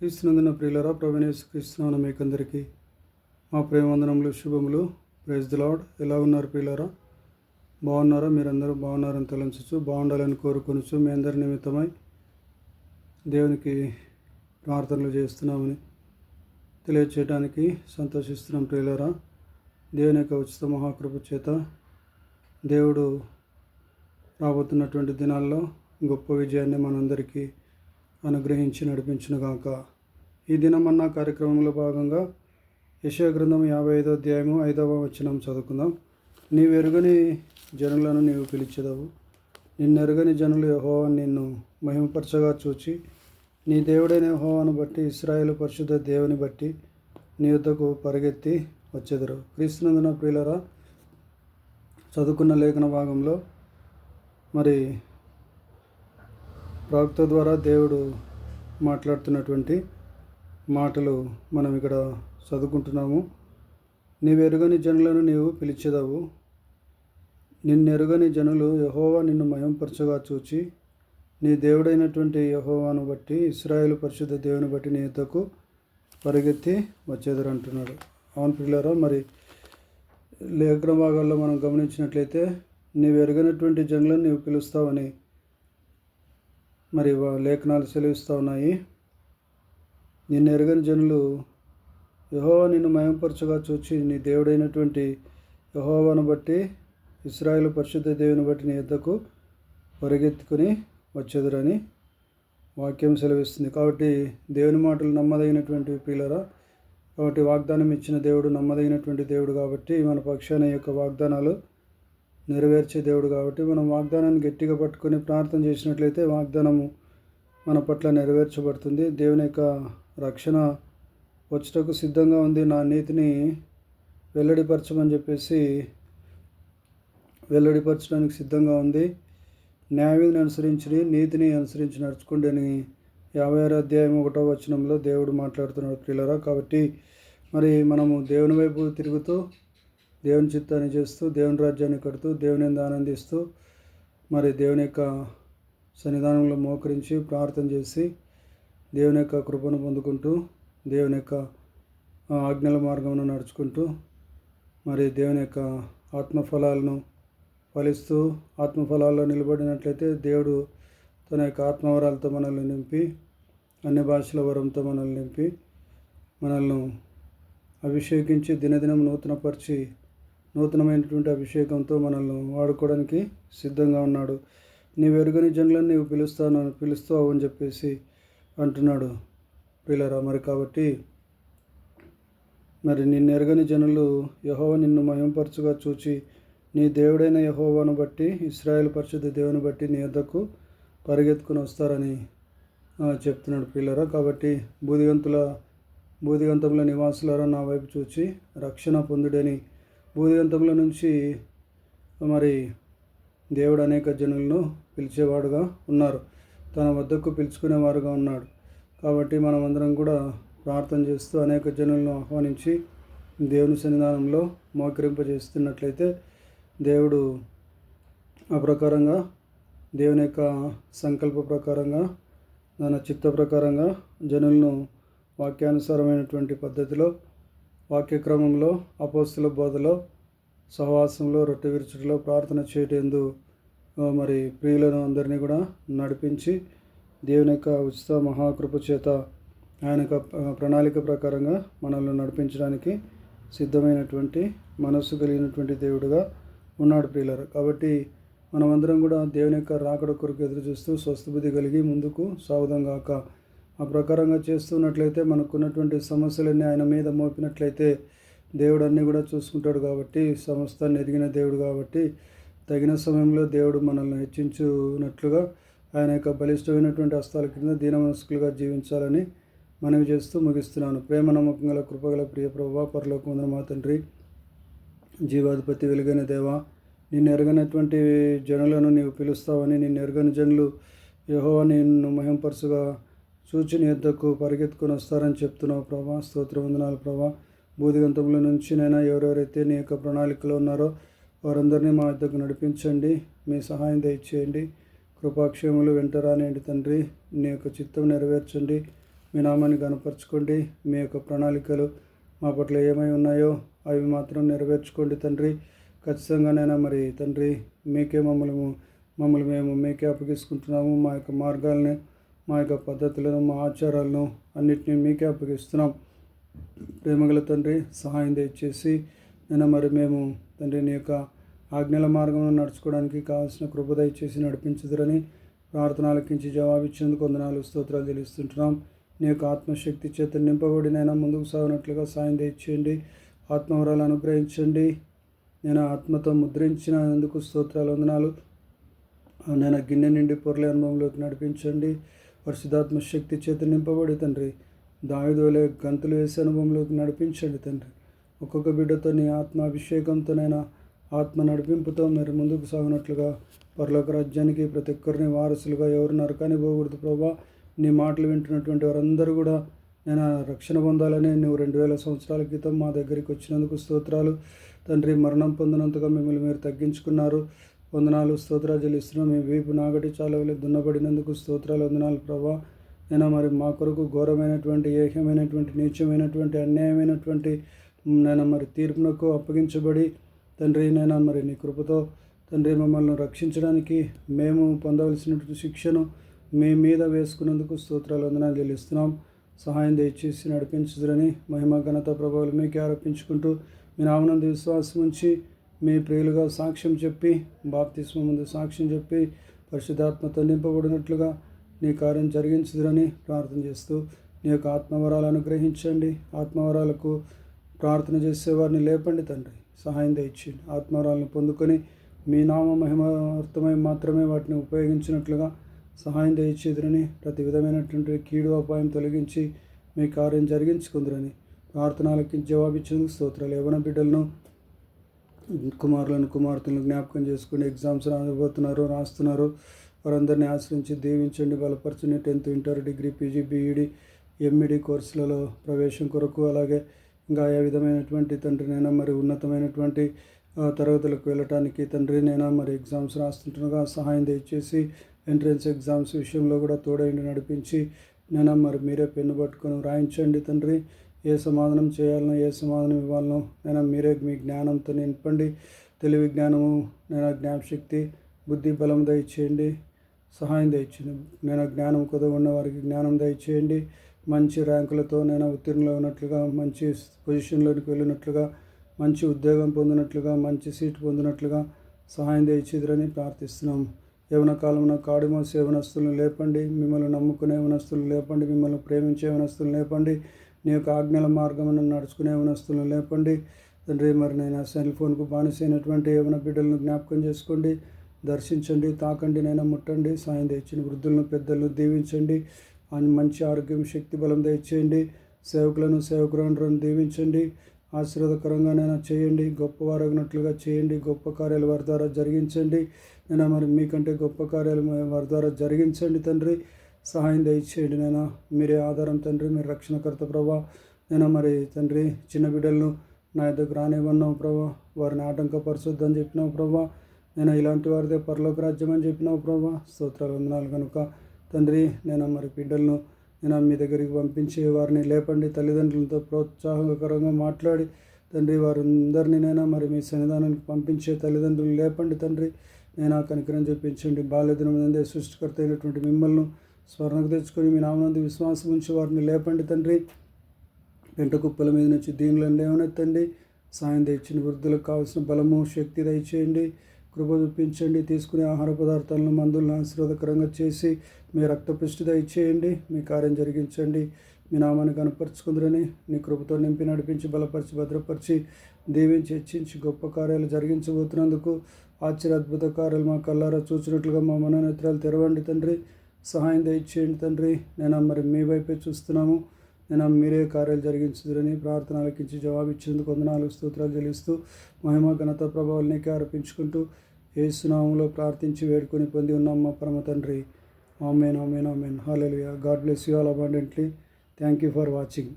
క్రీస్తునందున ప్రియులరా ప్రవీణేశ్ క్రీస్తునాన మీకందరికీ మా ప్రేమవందనములు శుభములు. ప్రైజ్ ది ఎలా ఉన్నారు ప్రియులరా? బాగున్నారా? మీరందరూ బాగున్నారని తలంచచ్చు బాగుండాలని కోరుకొనచ్చు మీ అందరి నిమిత్తమై దేవునికి ప్రార్థనలు చేస్తున్నామని తెలియచేయడానికి సంతోషిస్తున్నాం ప్రియులరా. దేవుని యొక్క ఉచిత మహాకృప చేత దేవుడు రాబోతున్నటువంటి దినాల్లో గొప్ప విజయాన్ని మనందరికీ అనుగ్రహించి నడిపించునుగాక. ఈ దినమన్న కార్యక్రమంలో భాగంగా యశాగ్రంథం యాభై ఐదో అధ్యాయము ఐదవ వచనం చదువుకుందాం. నీవెరుగని జనులను నీవు పిలిచెదవు. నిన్నెరుగని జనులు యెహోవాను నిన్ను మహిమపరచగా చూచి నీ దేవుడైన యహోవాను బట్టి ఇస్రాయేల్ పరిశుద్ధ దేవుని బట్టి నీ యుద్ధకు పరిగెత్తి వచ్చెదరు. క్రీస్తునందున ప్రియులరా చదువుకున్న లేఖన భాగంలో మరి ప్రవక్త ద్వారా దేవుడు మాట్లాడుతున్నటువంటి మాటలు మనం ఇక్కడ చదువుకుంటున్నాము. నీవెరుగని జనులను నీవు పిలిచేదవు. నిన్నెరుగని జనులు యహోవా నిన్ను మయంపరచగా చూచి నీ దేవుడైనటువంటి యహోవాను బట్టి ఇస్రాయేల్ పరిశుద్ధ దేవుని బట్టి నీ యుద్ధకు పరిగెత్తి వచ్చేదరు అంటున్నాడు అవును పిల్లరా మరి లేఖన భాగాల్లో మనం గమనించినట్లయితే నీవు ఎరగనటువంటి జనులను నీవు పిలుస్తావని మరి లేఖనాలు సెలవిస్తూ ఉన్నాయి. నిన్ను ఎరగని జనులు యహోవా నిన్ను మయంపరచగా చూచి నీ దేవుడైనటువంటి యహోవాను బట్టి ఇస్రాయేల్ పరిశుద్ధ దేవుని బట్టి నీ యుద్ధకు పరిగెత్తుకుని వచ్చేదురని వాక్యం సెలవిస్తుంది. కాబట్టి దేవుని మాటలు నమ్మదగినటువంటి పిల్లరా కాబట్టి వాగ్దానం ఇచ్చిన దేవుడు నమ్మదగినటువంటి దేవుడు కాబట్టి మన పక్షాన యొక్క వాగ్దానాలు నెరవేర్చే దేవుడు కాబట్టి మనం వాగ్దానాన్ని గట్టిగా పట్టుకొని ప్రార్థన చేసినట్లయితే వాగ్దానము మన పట్ల నెరవేర్చబడుతుంది. దేవుని యొక్క రక్షణ వచ్చటకు సిద్ధంగా ఉంది. నా నీతిని వెల్లడిపరచమని చెప్పేసి వెల్లడిపరచడానికి సిద్ధంగా ఉంది. న్యాయాన్ని అనుసరించి నీతిని అనుసరించి నడుచుకోండి అని యాభై ఆరు అధ్యాయం ఒకటో వచనంలో దేవుడు మాట్లాడుతున్నాడు పిల్లరా కాబట్టి మరి మనము దేవుని వైపు తిరుగుతూ దేవుని చిత్తాన్ని చేస్తూ దేవుని రాజ్యాన్ని కడుతూ దేవుని ఆనందిస్తూ మరి దేవుని యొక్క సన్నిధానంలో మోకరించి ప్రార్థన చేసి దేవుని యొక్క కృపను పొందుకుంటూ దేవుని యొక్క ఆజ్ఞల మార్గమును నడుచుకుంటూ మరి దేవుని యొక్క ఆత్మఫలాలను ఫలిస్తూ ఆత్మఫలాల్లో నిలబడినట్లయితే దేవుడు తన యొక్క ఆత్మవరాలతో మనల్ని నింపి అన్ని భాషల వరంతో మనల్ని నింపి మనల్ని అభిషేకించి దినదినం నూతనపరిచి నూతనమైనటువంటి అభిషేకంతో మనల్ని వాడుకోవడానికి సిద్ధంగా ఉన్నాడు. నీ ఎరుగని జనులను నీవు పిలుస్తాను పిలుస్తావు అని చెప్పేసి అంటున్నాడు పిల్లరా. మరి కాబట్టి మరి నిన్ను ఎరగని జనులు యహోవ నిన్ను మయంపరచుగా చూచి నీ దేవుడైన యహోవాను బట్టి ఇస్రాయేల్ పరిశుద్ధ దేవుని బట్టి నీ యొద్దకు పరిగెత్తుకుని వస్తారని చెప్తున్నాడు పిల్లరా. కాబట్టి బూదిగంతుల బూదిగంతంలో నివాసులారా నా వైపు చూచి రక్షణ పొందుడని బూదిగంతంలో నుంచి మరి దేవుడు అనేక జనులను పిలిచేవాడుగా ఉన్నారు. తన వద్దకు పిలుచుకునేవారుగా ఉన్నాడు. కాబట్టి మనమందరం కూడా ప్రార్థన చేస్తూ అనేక జనులను ఆహ్వానించి దేవుని సన్నిధానంలో మోకరింపజేస్తున్నట్లయితే దేవుడు ఆ ప్రకారంగా దేవుని యొక్క సంకల్ప ప్రకారంగా తన చిత్త ప్రకారంగా జనులను వాక్యానుసారమైనటువంటి పద్ధతిలో వాక్యక్రమంలో అపోస్తుల బోధలో సహవాసంలో రొట్టె విరుచుటలో ప్రార్థన చేయటందు మరి ప్రియులను అందరినీ కూడా నడిపించి దేవుని యొక్క ఉచిత మహాకృప చేత ఆయన యొక్క ప్రణాళిక ప్రకారంగా మనల్ని నడిపించడానికి సిద్ధమైనటువంటి మనస్సు కలిగినటువంటి దేవుడుగా ఉన్నాడు ప్రియులరు. కాబట్టి మనమందరం కూడా దేవుని యొక్క రాకడ కొరకు ఎదురు చూస్తూ స్వస్థబుద్ధి కలిగి ముందుకు సాగుదాం గాక. ఆ ప్రకారంగా చేస్తున్నట్లయితే మనకున్నటువంటి సమస్యలన్నీ ఆయన మీద మోపినట్లయితే దేవుడు అన్నీ కూడా చూసుకుంటాడు కాబట్టి సమస్తాన్ని ఎదిగిన దేవుడు కాబట్టి తగిన సమయంలో దేవుడు మనల్ని హెచ్చించున్నట్లుగా ఆయన యొక్క బలిష్టమైనటువంటి హస్తాల కింద దీనమనస్కులుగా జీవించాలని మనవి చేస్తూ ముగిస్తున్నాను. ప్రేమ నమ్మకం గల కృపగల ప్రియ ప్రభా పరలోకముందర మా తండ్రి జీవాధిపతి వెలుగైన దేవా నిన్ను ఎరగనటువంటి జనులను నీవు పిలుస్తావని నిన్ను ఎరగని జనులు యెహోవా నిన్ను మహింపరచుగా సూచన యుద్ధకు పరిగెత్తుకొని వస్తారని చెప్తున్నావు ప్రభా. స్తోత్ర వందనాలు ప్రభా. బూదిగంతంలో నుంచి నైనా ఎవరెవరైతే నీ యొక్క ప్రణాళికలో ఉన్నారో వారందరినీ మా యుద్ధకు నడిపించండి. మీ సహాయం దయచేయండి. కృపాక్షేములు వెంట తండ్రి. నీ యొక్క చిత్తం నెరవేర్చండి. మీ నామాన్ని గనపరచుకోండి మీ యొక్క ప్రణాళికలు మా పట్ల ఏమై ఉన్నాయో అవి మాత్రం నెరవేర్చుకోండి తండ్రి. ఖచ్చితంగానైనా మరి తండ్రి మీకే మమ్మల్ని మమ్మల్ని మేము మీకే అప్పగిసుకుంటున్నాము మా యొక్క మార్గాలని మా యొక్క పద్ధతులను మా ఆచారాలను అన్నిటినీ మీకే అప్పగిస్తున్నాం. ప్రేమగల తండ్రి సహాయం దయచేసి నేను మరి మేము తండ్రి నీ యొక్క ఆజ్ఞల మార్గంలో నడుచుకోవడానికి కావాల్సిన కృప దయచేసి నడిపించదురని ప్రార్థన ఆలకించి జవాబిచ్చేందుకు వందనాలు స్తోత్రాలు తెలుస్తుంటున్నాం నీ యొక్క ఆత్మశక్తి చేత నింపబడినైనా ముందుకు సాగినట్లుగా సాయం దయచేయండి. ఆత్మవరాలు అనుగ్రహించండి. నేను ఆత్మతో ముద్రించినందుకు స్తోత్రాలు వందనాలు. నేను గిన్నె నిండి పొరల అనుభవంలోకి నడిపించండి. పరిశుధాత్మ శక్తి చేత నింపబడి తండ్రి దావిదోలే గంతులు వేసే అనుభవంలోకి నడిపించండి తండ్రి. ఒక్కొక్క బిడ్డతో నీ ఆత్మాభిషేకంతోనైనా ఆత్మ నడిపింపుతో మీరు ముందుకు సాగినట్లుగా పరలోక రాజ్యానికి ప్రతి ఒక్కరిని వారసులుగా ఎవరు నరకాని పోకూడదు ప్రభా. నీ మాటలు వింటున్నటువంటి వారందరూ కూడా నేను రక్షణ పొందాలని నువ్వు రెండు వేల సంవత్సరాల క్రితం మా దగ్గరికి వచ్చినందుకు స్తోత్రాలు. తండ్రి మరణం పొందినంతగా మిమ్మల్ని మీరు తగ్గించుకున్నారు. వందనాలు స్తోత్రాలు చెల్లిస్తున్నాం. మేము వీపు నాగటి చాలా దున్నబడినందుకు స్తోత్రాలు వందనాలు ప్రభా. అయినా మరి మా కొరకు ఘోరమైనటువంటి ఏహ్యమైనటువంటి నీచమైనటువంటి అన్యాయమైనటువంటి నేను మరి తీర్పునకు అప్పగించబడి తండ్రి నేను మరి నీ కృపతో తండ్రి మమ్మల్ని రక్షించడానికి మేము పొందవలసినటువంటి శిక్షను మీ మీద వేసుకున్నందుకు స్తోత్రాలు వందనాలు చెల్లిస్తున్నాం. సహాయం దయచేసి నడిపించుదరని మహిమ ఘనత ప్రభావాలు మీకే ఆరోపించుకుంటూ మీ నామనందు విశ్వాసం ఉంచి మీ ప్రియులుగా సాక్ష్యం చెప్పి బాప్తిస్మ ముందు సాక్ష్యం చెప్పి పరిశుద్ధాత్మతో నింపబడినట్లుగా నీ కార్యం జరిగించదురని ప్రార్థన చేస్తూ నీ యొక్క ఆత్మవరాలు అనుగ్రహించండి. ఆత్మవరాలకు ప్రార్థన చేసేవారిని లేపండి తండ్రి. సహాయం దయచేయండి. ఆత్మవరాలను పొందుకొని మీ నామ మహిమార్థమై మాత్రమే వాటిని ఉపయోగించినట్లుగా సహాయం దయచేదురని ప్రతి విధమైనటువంటి కీడు అపాయం తొలగించి మీ కార్యం జరిగించుకుందరని ప్రార్థనలకి జవాబిచ్చేందుకు స్తోత్రాలు. యవన బిడ్డలను కుమారులను కుమార్తెలను జ్ఞాపకం చేసుకుని ఎగ్జామ్స్ రాబోతున్నారు రాస్తున్నారు. వారందరినీ ఆశ్రయించి దీవించండి బలపరచండి. Tenth inter degree PG BEd MEd కోర్సులలో ప్రవేశం కొరకు అలాగే ఇంకా ఏ విధమైనటువంటి తండ్రినైనా మరి ఉన్నతమైనటువంటి తరగతులకు వెళ్ళటానికి తండ్రినైనా మరి ఎగ్జామ్స్ రాస్తుంటుండగా సహాయం దయచేసి ఎంట్రన్స్ ఎగ్జామ్స్ విషయంలో కూడా తోడైండి నడిపించి నేను మరి మీరే పెన్ను పట్టుకొని రాయించండి తండ్రి. ఏ సమాధానం చేయాలనో ఏ సమాధానం ఇవ్వాలనో నేను మీరే మీ జ్ఞానంతో నింపండి. తెలివి జ్ఞానము నేను జ్ఞాపశక్తి బుద్ధి బలం దయచేయండి. సహాయం దయచేయండి. నేను జ్ఞానం కొద్దిగా ఉన్న వారికి జ్ఞానం దయచేయండి. మంచి ర్యాంకులతో నేను ఉత్తీర్ణలో ఉన్నట్లుగా మంచి పొజిషన్లోకి వెళ్ళినట్లుగా మంచి ఉద్యోగం పొందినట్లుగా మంచి సీట్ పొందినట్లుగా సహాయం దయచేదురని ప్రార్థిస్తున్నాం. యవన కాలంలో కాడిమోసి యవనస్తులను లేపండి. మిమ్మల్ని నమ్ముకునే యవనస్తులను లేపండి. మిమ్మల్ని ప్రేమించే యవనస్తులను లేపండి. నీ యొక్క ఆజ్ఞల మార్గమును నడుచుకునే యవనస్తులను లేపండి. తండ్రి మరి నేను సెల్ ఫోన్కు బానిసైనటువంటి యవన బిడ్డలను జ్ఞాపకం చేసుకోండి. దర్శించండి తాకండి నైనా ముట్టండి. సాయం తెచ్చిన వృద్ధులను పెద్దలను దీవించండి. మంచి ఆరోగ్యం శక్తి బలం దయచేయండి. సేవకులను సేవకులను దీవించండి. ఆశీర్వాదకరంగానైనా చేయండి. గొప్పవారగినట్లుగా చేయండి. గొప్ప కార్యాలు వారి ద్వారా జరిగించండి. నేను మరి మీకంటే గొప్ప కార్యాలు వారి ద్వారా జరిగించండి తండ్రి. సహాయం దయచేయండి నేను మీరే ఆధారం తండ్రి మీరు రక్షణకర్త ప్రభా. నేను మరి తండ్రి చిన్న బిడ్డలను నా దగ్గర రానివ్వన్నావు ప్రభా. వారిని ఆటంకపరచొద్దని చెప్పినావు ప్రభా. నేను ఇలాంటి వారిదే పరలోక రాజ్యం అని చెప్పినావు ప్రభా. స్తోత్రాలు వందనాలు కనుక. తండ్రి నేను మరి బిడ్డలను నేను మీ దగ్గరికి పంపించే వారిని లేపండి. తల్లిదండ్రులతో ప్రోత్సాహకరంగా మాట్లాడి తండ్రి వారందరినీ నేను మరి మీ సన్నిధానానికి పంపించే తల్లిదండ్రులు లేపండి తండ్రి. నేను ఆ కనికరం చూపించండి. బాల్యదినం అందే సృష్టికర్త అయినటువంటి మిమ్మల్ని స్వర్ణకు తెచ్చుకొని మీ నామనందు విశ్వాసం ఉంచి వారిని లేపండి తండ్రి. పెంట కుప్పల మీద నుంచి దీనిలో లేవనెత్తండి. సాయం తెచ్చిన వృద్ధులకు కావాల్సిన బలము శక్తి దయచేయండి. కృప చూపించండి. తీసుకునే ఆహార పదార్థాలను మందులను ఆశీర్వాదకరంగా చేసి మీ రక్తపుష్టి దయచేయండి. మీ కార్యం జరిగించండి. మీ నామాన్ని కనపరుచుకుందరని నీ కృపతో నింపి నడిపించి బలపరిచి భద్రపరిచి దీవించి హెచ్చించి గొప్ప కార్యాలు జరిగించబోతున్నందుకు ఆశ్చర్య అద్భుత కార్యాలు మా కల్లారా చూసినట్లుగా మా మనోనేత్రాలు తెరవండి తండ్రి. సహాయం దయచేయండి తండ్రి. నేను మరి మీ వైపే చూస్తున్నాము. నేను మీరే కార్యాలు జరిగించుదురని ప్రార్థన ఆలకించి జవాబిచ్చేందుకు వందనాలు స్తోత్రాలు చెల్లిస్తూ మహిమ ఘనత ప్రభావాలు నీకే ఆరోపించుకుంటూ ఏసునామంలో ప్రార్థించి వేడుకొని పొంది ఉన్నాం మా పరమ తండ్రి. Amen amen amen. Hallelujah God bless you all abundantly thank you for watching